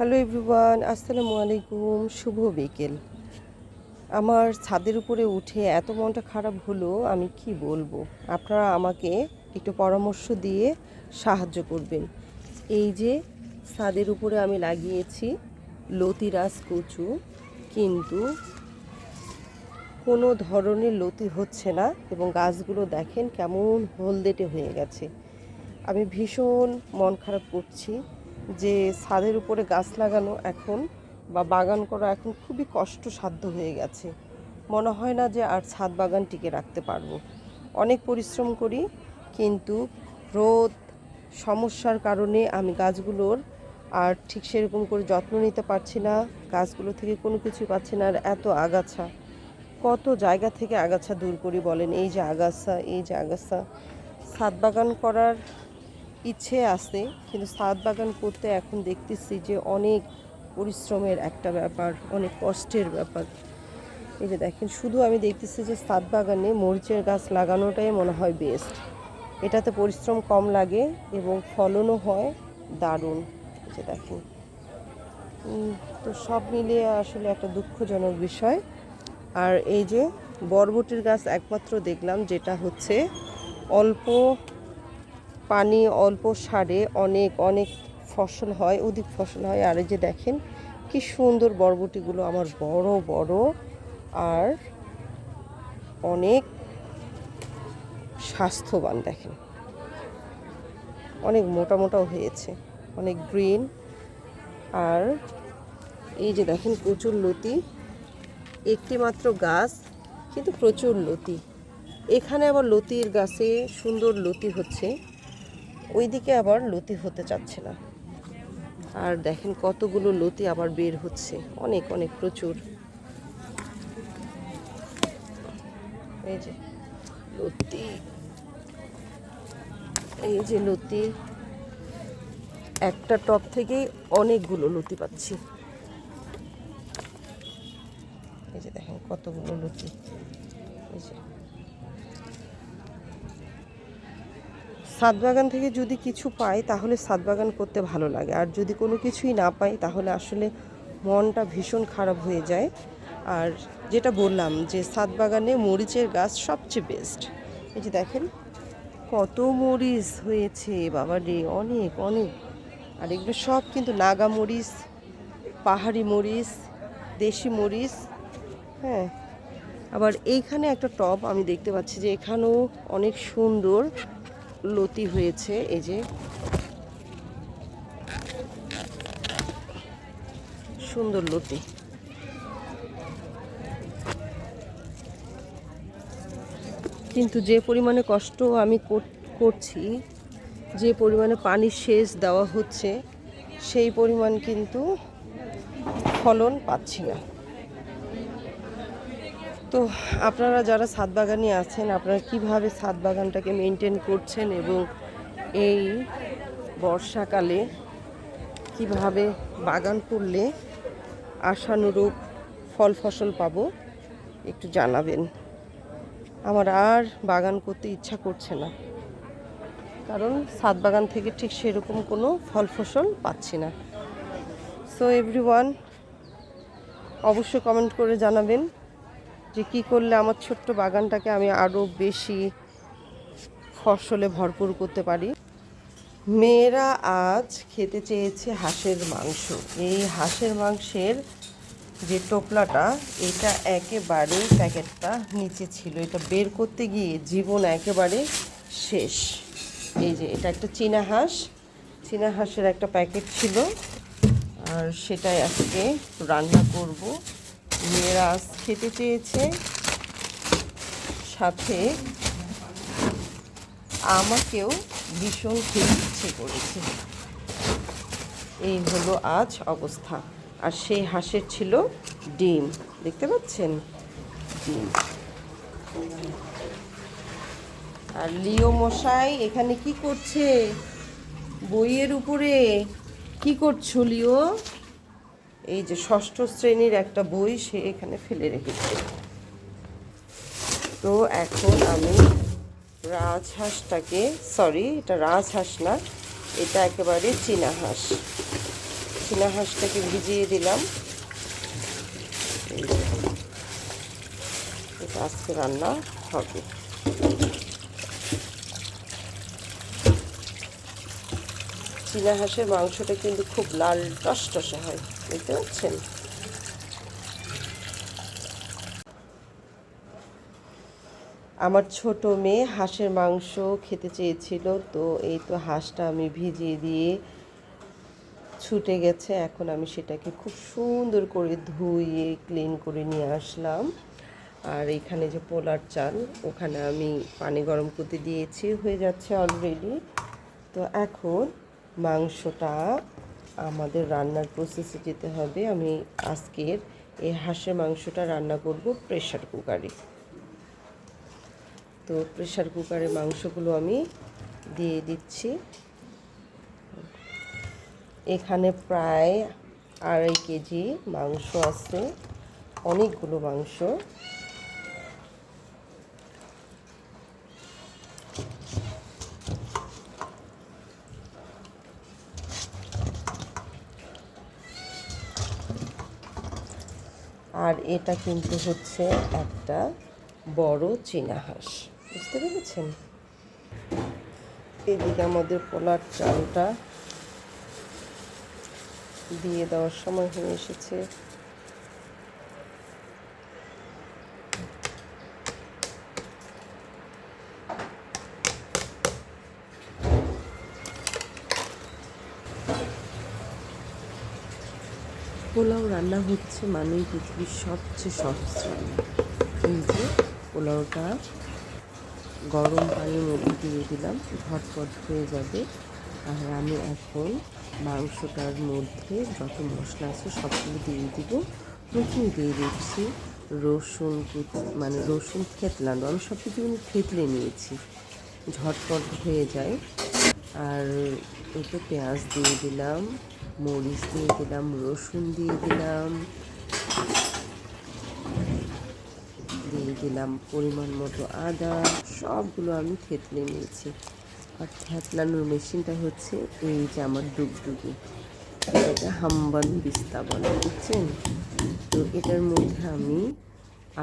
Hello everyone আসসালামু আলাইকুম শুভ বিকেল আমার ছাদের উপরে উঠে এত মনটা খারাপ হলো আমি কি বলব আপনারা আমাকে একটু পরামর্শ দিয়ে সাহায্য করবেন এই যে ছাদের উপরে আমি লাগিয়েছি লতিরাজ কচু কিন্তু কোনো ধরনের লতি হচ্ছে না এবং গাছগুলো দেখেন কেমন হলদেটে হয়ে গেছে। আমি ভীষণ মন খারাপ করছি। যে ছাদের উপরে গাছ লাগানো এখন বা বাগান করা এখন খুবই কষ্টসাধ্য হয়ে গেছে। মনে হয় না যে আর ছাদ বাগান টিকে রাখতে পারব। অনেক পরিশ্রম করি, কিন্তু রোদ, সমস্যার কারণে আমি গাছগুলোর আর ঠিক সেরকম করে যত্ন নিতে পারছি না, গাছগুলো থেকে কোনো কিছু পাচ্ছি না, আর এত আগাছা। কত জায়গা থেকে আগাছা দূর করি বলেন? এই যে আগাছা, এই যে আগাছা। ছাদ বাগান করার ইচ্ছে আছে, কিন্তু ছাদ বাগান করতে এখন দেখতেছি যে অনেক পরিশ্রমের একটা ব্যাপার, অনেক কষ্টের ব্যাপার। এই যে দেখেন, শুধু আমি দেখতেছি যে ছাদ বাগানে মরিচের গাছ লাগানোটাই মনে হয় বেস্ট এটাতে পরিশ্রম কম লাগে এবং ফলনও হয়, দারুণ। এই যে দেখেন। তো সব মিলিয়ে আসলে একটা দুঃখজনক বিষয়। আর এই যে বরবটির গাছ একমাত্র দেখলাম, যেটা হচ্ছে অল্প পানি অল্প সারে অনেক অনেক ফসল হয়, অধিক ফসল হয়। আর যে দেখেন, কি সুন্দর বরবটিগুলো আমার বড় বড় আর অনেক স্বাস্থ্যবান দেখেন। অনেক মোটা মোটাও হয়েছে, অনেক গ্রিন। আর এই যে দেখেন, প্রচুর লতি, একটি মাত্র গাছ, কিন্তু প্রচুর লতি। এখানে আবার লতির গাছে সুন্দর লতি হচ্ছে। ওইদিকে আবার লতি হতে চাচ্ছে না। আর দেখেন কতগুলো লতি আবার বের হচ্ছে। অনেক অনেক প্রচুর। এই যে লতি। এই যে লতি। একটা টপ থেকেই অনেকগুলো লতি পাচ্ছি। এই যে দেখেন কতগুলো লতি এই যে ছাদ বাগান থেকে যদি কিছু পাই, তাহলে ছাদ বাগান করতে ভালো লাগে। আর যদি কোনো কিছুই না পাই, তাহলে আসলে মনটা ভীষণ খারাপ হয়ে যায়। আর যেটা বললাম যে ছাদ বাগানে মরিচের গাছ সবচেয়ে বেস্ট এই যে দেখেন, কত মরিচ হয়েছে, বাবা রে, অনেক অনেক। আর এগুলো সব কিন্তু নাগা মরিচ, পাহাড়ি মরিচ, দেশি মরিচ হ্যাঁ। আবার এইখানে একটা টব আমি দেখতে পাচ্ছি যে, এখানেও অনেক সুন্দর লতি হয়েছে, এই যে। সুন্দর লতি। কিন্তু যে পরিমাণে কষ্ট আমি করছি, যে পরিমাণে পানির সেচ দেওয়া হচ্ছে, সেই পরিমাণ কিন্তু ফলন পাচ্ছি না। তো আপনারা যারা ছাদ বাগানে আছেন, আপনারা কীভাবে ছাদ বাগানটাকে মেনটেন করছেন এবং এই বর্ষাকালে কীভাবে বাগান করলে আশানুরূপ ফল ফসল পাবো, একটু জানাবেন। আমার আর বাগান করতে ইচ্ছা করছে না, কারণ ছাদ বাগান থেকে ঠিক সেরকম কোনো ফল ফসল পাচ্ছি না। সো এভরিওয়ান অবশ্যই কমেন্ট করে জানাবেন। যে কি করলে আমার ছোট্ট বাগানটাকে আমি আরও বেশি ফসলে ভরপুর করতে পারি? মেয়েরা আজ খেতে চেয়েছে হাঁসের মাংস। এই হাঁসের মাংসের যে টোপলাটা, এটা একেবারে প্যাকেটটা নিচে ছিল। এটা বের করতে গিয়ে জীবন একেবারে শেষ। এই যে, এটা একটা চীনা হাঁস। চীনা হাঁসের একটা প্যাকেট ছিল। আর সেটাই আজকে রান্না করব। মেয়েরা খেতে চেয়েছে। সাথে আমাকেও ভীষণ খেতে ইচ্ছে করেছে। এই হলো আজ অবস্থা। আর সেই হাঁসের ছিল ডিম। দেখতে পাচ্ছেন? ডিম। আর লিও মশাই এখানে কি করছে? বইয়ের উপরে। কি করছ লিও? এই যে ষষ্ঠ শ্রেণির একটা বই সে এখানে ফেলে রেখেছে। তো এখন আমি রাজহাঁসটাকে সরি এটা রাজহাঁস না, এটা একেবারে চীনা হাঁস চীনা হাঁসটাকে ভিজিয়ে দিলাম। এটা আজকে রান্না হবে। চীনা হাঁসের মাংসটা কিন্তু খুব লাল, টসটসে হয়। বুঝতে পারছেন আমার ছোট মেয়ে হাঁসের মাংস খেতে চেয়েছিল, তো এই তো হাঁসটা আমি ভিজিয়ে দিয়ে ছুটে গেছে। এখন আমি সেটাকে খুব সুন্দর করে ধুয়ে ক্লিন করে নিয়ে আসলাম। আর এখানে যে পোলার চাল, ওখানে আমি পানি গরম করতে দিয়েছি, হয়ে যাচ্ছে অলরেডি তো এখন মাংসটা আমাদের রান্নার প্রসেসে যেতে হবে, আমি আজকের এই হাঁসের মাংসটা রান্না করব প্রেশার কুকারে তো প্রেশার কুকারে মাংসগুলো আমি দিয়ে দিচ্ছি। এখানে প্রায় আড়াই কেজি মাংস আছে, অনেকগুলো মাংস। আর এটা কিন্তু হচ্ছে একটা বড় চীনা হাঁস। বুঝতে পেরেছেন? এদিকে আমাদের পোলার চালটা দিয়ে দেওয়ার সময় হয়ে এসেছে। পোলাও রান্না হচ্ছে মানেই পৃথিবীর সবচেয়ে সহজ এই যে পোলাওটা গরম পানির মধ্যে দিয়ে দিলাম, ঝটপট হয়ে যাবে। আর আমি এখন মাংসটার মধ্যে যত মশলা আছে সবগুলো দিয়ে দিব। প্রথমে দিয়ে দিচ্ছি রসুন মানে রসুন থেতলানো আমি সব কিছু কিন্তু থেতলে নিয়েছি। ঝটপট হয়ে যায়। আর এতে পেঁয়াজ দিয়ে দিলাম মরিচ দিয়ে দিলাম, রসুন দিয়ে দিলাম দিয়ে দিলাম পরিমাণ মতো আদা, সবগুলো আমি থেতলে নিয়েছি। আর থেতলানোর মেশিনটা হচ্ছে এই যে আমার ডুগডুগি। এটা হাম্বান বিস্তা বুঝছেন? তো এটার মধ্যে আমি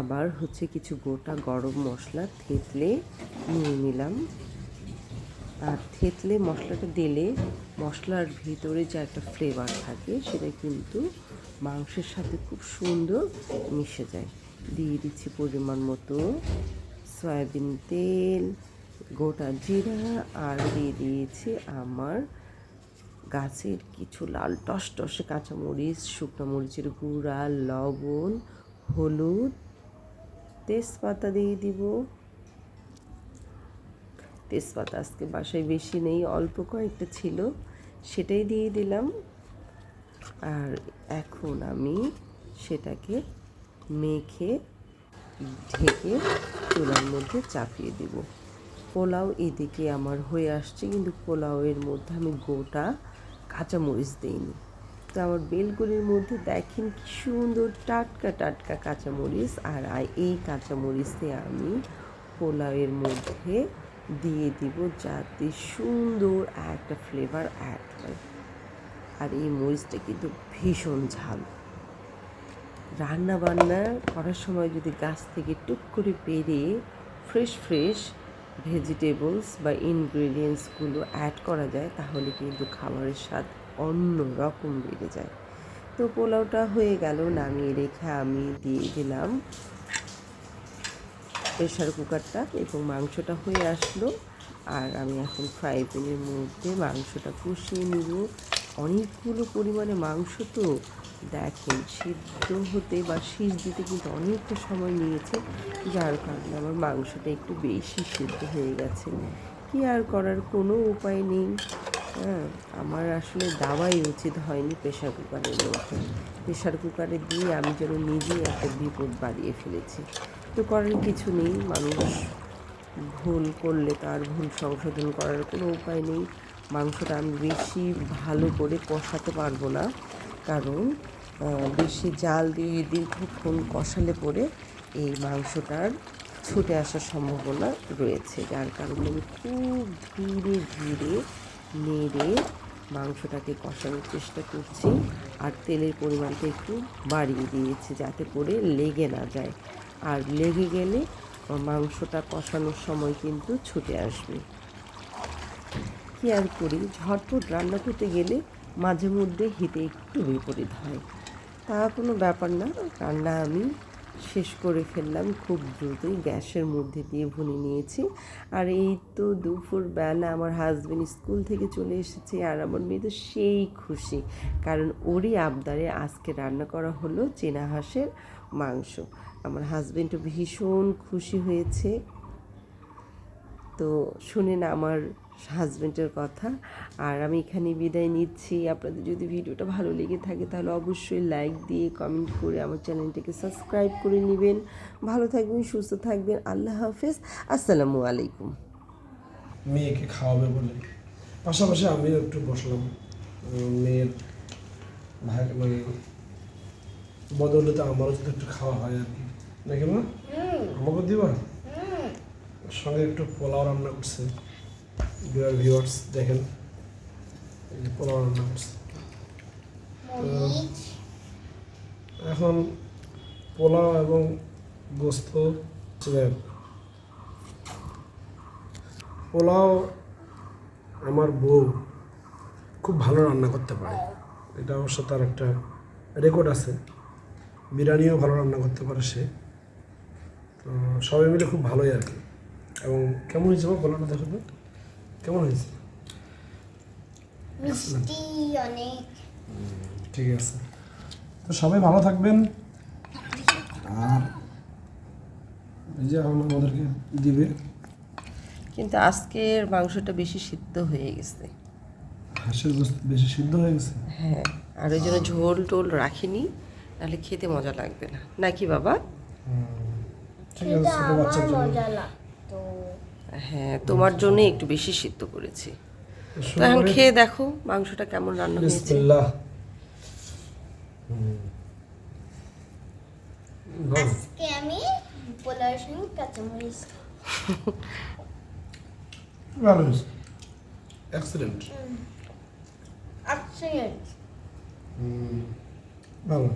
আবার হচ্ছে কিছু গোটা গরম মশলা থেতলে নিয়ে নিলাম। থেতলে মশলাটা দিলে মশলার ভিতরে যে একটা ফ্লেভার থাকে, সেটা কিন্তু মাংসের সাথে খুব সুন্দর মিশে যায়। দিয়ে দিচ্ছি পরিমাণ মতো সয়াবিন তেল, গোটা জিরা, আর দিয়ে দিয়েছি আমার গাছের কিছু লাল টসটসে কাঁচামরিচ, শুকনো মরিচের গুঁড়া, লবণ, হলুদ, তেজপাতা দিয়ে দিব। তেজপাতা আজকে বাসায় বেশি নেই, অল্প কয়েকটা ছিল, সেটাই দিয়ে দিলাম। আর এখন আমি সেটাকে মেখে ঢেকে চুলার মধ্যে চাপিয়ে দিব। পোলাও এদিকে আমার হয়ে আসছে, কিন্তু পোলাওয়ের মধ্যে আমি গোটা কাঁচামরিচ দিইনি। তো আমার বেলগুলির মধ্যে দেখেন কি সুন্দর টাটকা টাটকা কাঁচামরিচ, আর এই কাঁচামরিচে আমি পোলাওয়ের মধ্যে দিয়ে দিব যাতে সুন্দর একটা ফ্লেভার অ্যাড হয়। আর এই মরিচটা কিন্তু ভীষণ ঝাল। রান্না বান্না করার সময় যদি গাছ থেকে টুক করে পেরে ফ্রেশ ফ্রেশ ভেজিটেবলস বা ইনগ্রেডিয়েন্টসগুলো অ্যাড করা যায়, তাহলে কিন্তু খাবারের স্বাদ অন্য রকম বেড়ে যায়। তো পোলাওটা হয়ে গেল, নামিয়ে রেখে আমি দিয়ে দিলাম প্রেশার কুকারটা এবং মাংসটা হয়ে আসলো। আর আমি এখন ফ্রাই প্যানের মধ্যে মাংসটা কষিয়ে নিব। অনেকগুলো পরিমাণে মাংস তো দেখেন, সিদ্ধ হতে বা শীষ দিতে কিন্তু অনেকটা সময় নিয়েছে, যার কারণে আমার মাংসটা একটু বেশি সিদ্ধ হয়ে গেছে। কি আর করার কোনো উপায় নেই। হ্যাঁ আমার আসলে দাওয়াই উচিত হয়নি প্রেশার কুকারের মধ্যে। প্রেশার কুকারে দিয়ে আমি যেন নিজেই একটা বিপদ বাড়িয়ে ফেলেছি। তো করার কিছু নেই। মানুষ ভুল করলে তার ভুল সংশোধন করার কোনো উপায় নেই। মাংসটা আমি বেশি ভালো করে কষাতে পারব না। কারণ বেশি জাল দিয়ে দীর্ঘক্ষণ কষালে পরে এই মাংসটার ছুটে আসার সম্ভাবনা রয়েছে। যার কারণে আমি খুব ধীরে ধীরে নেড়ে মাংসটাকে কষানোর চেষ্টা করছি। আর তেলের পরিমাণটা একটু বাড়িয়ে দিয়েছি যাতে করে লেগে না যায়। আর লেগে গেলে মাংসটা কষানোর সময় কিন্তু ছুটে আসবে। কি আর করি? ঝটপট রান্না করতে গেলে মাঝে মধ্যে হিতে একটু বিপরীত হয়। তা কোনো ব্যাপার না, রান্না আমি শেষ করে ফেললাম। খুব দ্রুতই গ্যাসের মধ্যে দিয়ে ভুনে নিয়েছি। আর এই তো দুপুর বেলা আমার হাজবেন্ড স্কুল থেকে চলে এসেছে আর আমার মেয়ে তো সেই খুশি, কারণ ওরই আবদারে আজকে রান্না করা হলো চেনা হাঁসের মাংস। আমার হাজবেন্ডও ভীষণ খুশি হয়েছে। তো শুনেন আমার হাজবেন্ডের কথা। আর আমি এখানে বিদায় নিচ্ছি। আপনাদের যদি ভিডিওটা ভালো লেগে থাকে তাহলে অবশ্যই লাইক দিয়ে কমেন্ট করে আমার চ্যানেলটাকে সাবস্ক্রাইব করে নেবেন। ভালো থাকবেন, সুস্থ থাকবেন। আল্লাহ হাফেজ। আসসালামু আলাইকুম। মেয়েকে খাওয়াবে বলে। পাশাপাশি আমিও একটু বসলাম। মেয়ের ভাই মানে বদলতে আমারও যদি একটু খাওয়া হয় আর কি। নাকি মা আমাকে দিবা? সঙ্গে একটু পোলাও রান্না করছে। ভিউয়ার্স দেখেন। পোলাও রান্না করছে। এখন পোলাও এবং গোস্ত পোলাও আমার বউ খুব ভালো রান্না করতে পারে। এটা অবশ্য তার একটা রেকর্ড আছে। বিরিয়ানিও ভালো রান্না করতে পারে সে। তো সবাই মিলে খুব ভালোই আর কি। এবং কেমন হয়েছে আমার পোলাওটা দেখো তো? কেমন হয়েছে? মিষ্টি অনেক। ঠিক আছে। তো সবাই ভালো থাকবেন। আর এই যে এখন আমাদেরকে দিবে। কিন্তু আজকের মাংসটা বেশি সিদ্ধ হয়ে গেছে। হাঁসের গোস্ত বেশি সিদ্ধ হয়ে গেছে? হ্যাঁ আর ওই জন্য ঝোল টোল রাখিনি নাহলে খেতে মজা লাগবে না। নাকি বাবা? সেটা আমার মজা লাগতো। হ্যাঁ তোমার জন্য একটু বেশি সিদ্ধ করেছি। তো এখন খেয়ে দেখো মাংসটা কেমন রান্না হয়েছে। আজকে আমি পোলার সঙ্গে কাঁচামরিচ। ভালো হয়েছে। এক্সিলেন্ট আচ্ছা ভালো।